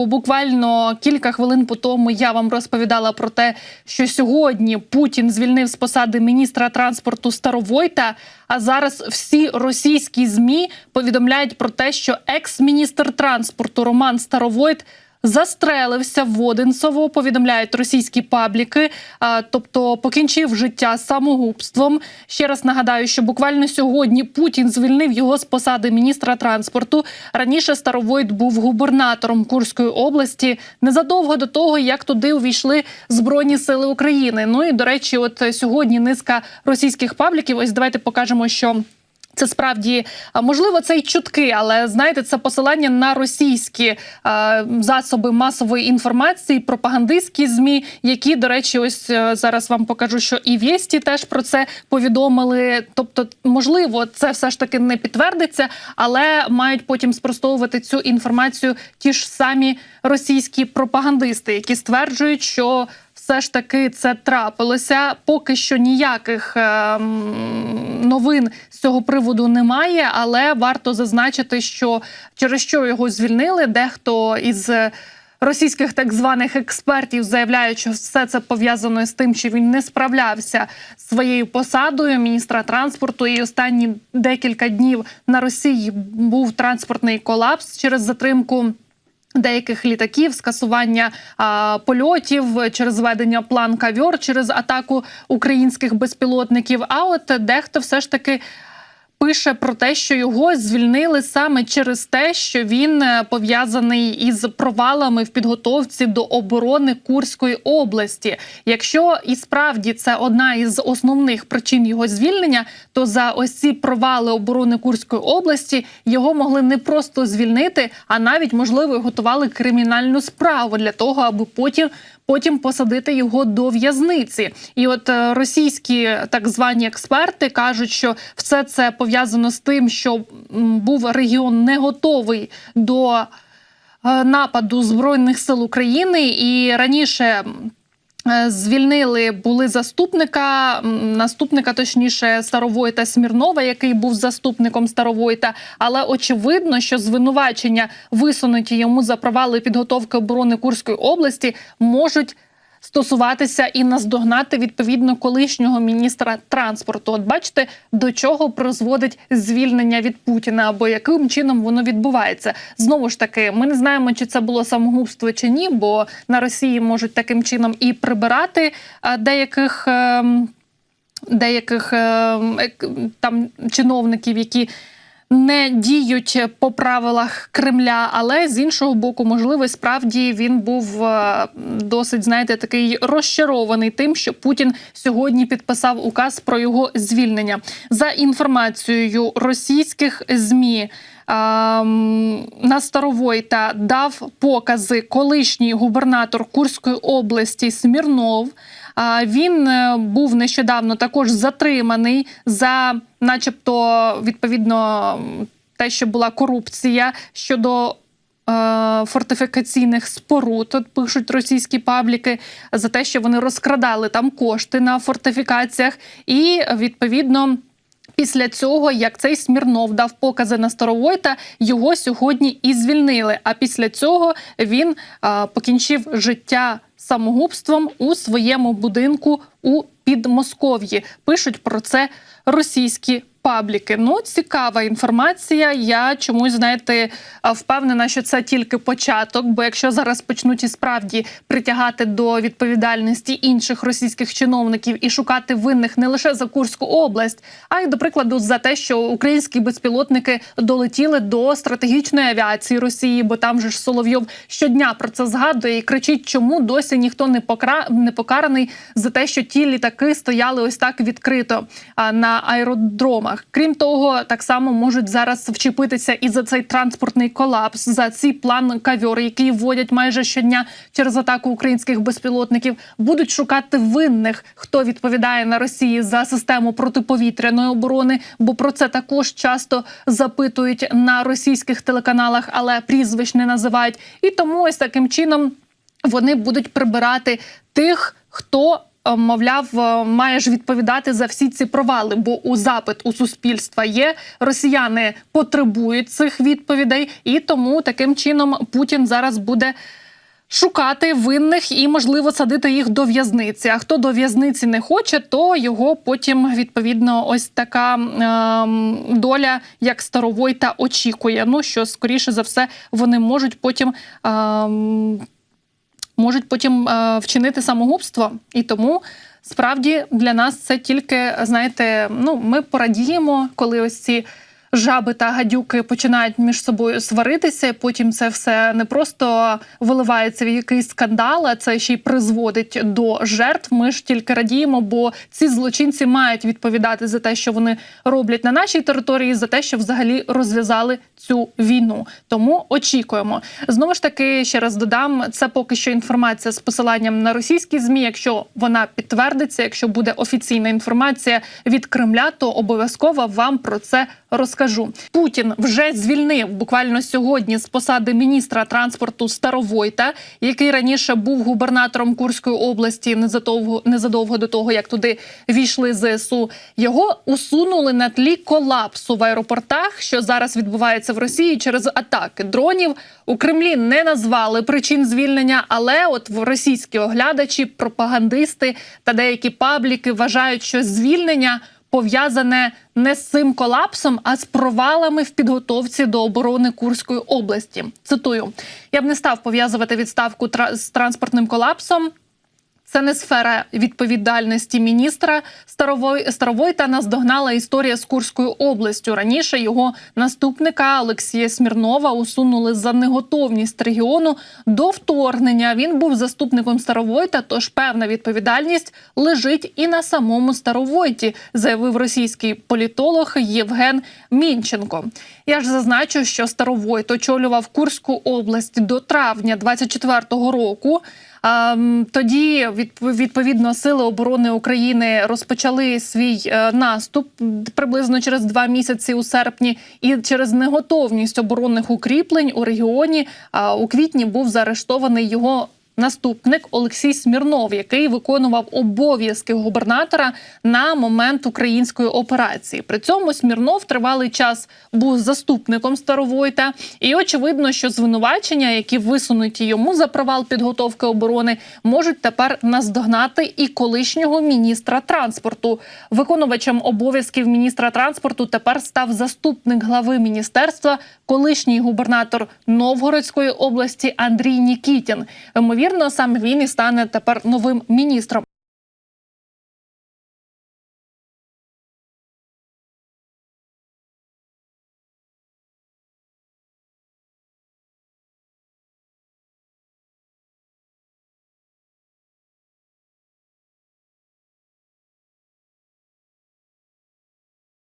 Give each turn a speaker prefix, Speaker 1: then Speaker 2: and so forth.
Speaker 1: Буквально кілька хвилин по тому я вам розповідала про те, що сьогодні Путін звільнив з посади міністра транспорту Старовойта. А зараз всі російські змі повідомляють про те, що екс-міністр транспорту Роман Старовойт Застрелився в Одинцово, повідомляють російські пабліки, а, тобто покінчив життя самогубством. Ще раз нагадаю, що буквально сьогодні Путін звільнив його з посади міністра транспорту. Раніше Старовойт був губернатором Курської області незадовго до того, як туди увійшли збройні сили України. Ну і до речі, от сьогодні низка російських пабліків. Ось давайте покажемо, що. Це справді можливо це й чутки, але знаєте, це посилання на російські а, засоби масової інформації, пропагандистські змі, які, до речі, ось е, зараз вам покажу, що і Вєсті теж про це повідомили. Тобто, можливо, це все ж таки не підтвердиться, але мають потім спростовувати цю інформацію ті ж самі російські пропагандисти, які стверджують, що все ж таки це трапилося. Поки що ніяких е, новин з цього приводу немає, але варто зазначити, що через що його звільнили, дехто із російських так званих експертів заявляють, що все це пов'язано з тим, що він не справлявся своєю посадою міністра транспорту. І останні декілька днів на Росії був транспортний колапс через затримку. Деяких літаків, скасування а, польотів через введення план кавьор, через атаку українських безпілотників. А от дехто все ж таки пише про те, що його звільнили саме через те, що він е, пов'язаний із провалами в підготовці до оборони Курської області. Якщо і справді це одна із основних причин його звільнення, то за ось ці провали оборони Курської області його могли не просто звільнити, а навіть можливо готували кримінальну справу для того, аби потім потім посадити його до в'язниці. І от е, російські так звані експерти кажуть, що все це пов'язано з тим, що був регіон не готовий до е, нападу збройних сил України, і раніше Е, звільнили були заступника, наступника, точніше, Старовойта Смірнова, який був заступником Старовойта. Але очевидно, що звинувачення висунуті йому за провали підготовки оборони Курської області можуть стосуватися і наздогнати відповідно колишнього міністра транспорту. От бачите, до чого призводить звільнення від Путіна, або яким чином воно відбувається. Знову ж таки, ми не знаємо, чи це було самогубство чи ні, бо на Росії можуть таким чином і прибирати деяких. Ем, деяких ем, там чиновників, які не діють по правилах Кремля, але з іншого боку, можливо, справді він був е, досить, знаєте, такий розчарований тим, що Путін сьогодні підписав указ про його звільнення за інформацією російських змі. На Старовойта дав покази колишній губернатор Курської області Смірнов. Він е, був нещодавно також затриманий за, начебто, відповідно, те, що була корупція щодо. Е, фортифікаційних споруд От пишуть російські пабліки за те, що вони розкрадали там кошти на фортифікаціях, і відповідно Після цього, як цей Смірнов дав покази на Старовойта, його сьогодні і звільнили. А після цього він а, покінчив життя самогубством у своєму будинку у Підмосков'ї. Пишуть про це російські пабліки. Ну, цікава інформація. Я чомусь знаєте впевнена, що це тільки початок. Бо якщо зараз почнуть і справді притягати до відповідальності інших російських чиновників і шукати винних не лише за Курську область, а й до прикладу за те, що українські безпілотники долетіли до стратегічної авіації Росії, бо там же ж Соловйов щодня про це згадує і кричить, чому досі ніхто не покра... не покараний за те, що ті літаки стояли ось так відкрито на аеродромах дорогах. Крім того, так само можуть зараз вчепитися і за цей транспортний колапс, за цей план кавьор, який вводять майже щодня через атаку українських безпілотників. Будуть шукати винних, хто відповідає на Росії за систему протиповітряної оборони. Бо про це також часто запитують на російських телеканалах, але прізвищ не називають. І тому ось таким чином вони будуть прибирати тих, хто мовляв, е, маєш відповідати за всі ці провали, бо у запит у суспільства є. Росіяни потребують цих відповідей, і тому таким чином Путін зараз буде. Шукати винних і, можливо, садити їх до в'язниці. А хто до в'язниці не хоче, то його потім відповідно ось така ем, доля, як Старовойта, очікує. Ну що скоріше за все вони можуть потім. Ем, можуть потім е, вчинити самогубство, і тому справді для нас це тільки знаєте, ну ми порадіємо, коли ось ці. Жаби та гадюки починають між собою сваритися. і Потім це все не просто виливається в якийсь скандал, а це ще й призводить до жертв. Ми ж тільки радіємо, бо ці злочинці мають відповідати за те, що вони роблять на нашій території, за те, що взагалі розв'язали цю війну. Тому очікуємо. Знову ж таки, ще раз додам, це поки що інформація з посиланням на російські змі. Якщо вона підтвердиться, якщо буде офіційна інформація від Кремля, то обов'язково вам про це розкажу. Путін вже звільнив буквально сьогодні з посади міністра транспорту Старовойта, який раніше був губернатором Курської області незадовго незадовго до того, як туди війшли ЗСУ. Його усунули на тлі колапсу в аеропортах, що зараз відбувається в Росії через атаки дронів. У Кремлі не назвали причин звільнення, але от в російські оглядачі, пропагандисти та деякі пабліки вважають, що звільнення пов'язане не з цим колапсом, а з провалами в підготовці до оборони Курської області. Цитую: я б не став пов'язувати відставку з транспортним колапсом. Це не сфера відповідальності міністра Старовой Старовойта наздогнала історія з Курською областю. Раніше його наступника Олексія Смірнова усунули за неготовність регіону до вторгнення. Він був заступником Старовойта, тож певна відповідальність лежить і на самому Старовойті, заявив російський політолог Євген Мінченко. Я ж зазначу, що Старовойт очолював Курську область до травня 24-го року. А, м, Тоді відповідно сили оборони України розпочали свій е, наступ приблизно через два місяці у серпні, і через неготовність оборонних укріплень у регіоні у квітні був заарештований його. Наступник Олексій Смірнов, який виконував обов'язки губернатора на момент української операції. При цьому Смірнов тривалий час був заступником Старовойта, і очевидно, що звинувачення, які висунуті йому за провал підготовки оборони, можуть тепер наздогнати і колишнього міністра транспорту. Виконувачем обов'язків міністра транспорту тепер став заступник глави міністерства, колишній губернатор Новгородської області Андрій Нікітін. Ймовірно, саме він і стане тепер новим міністром.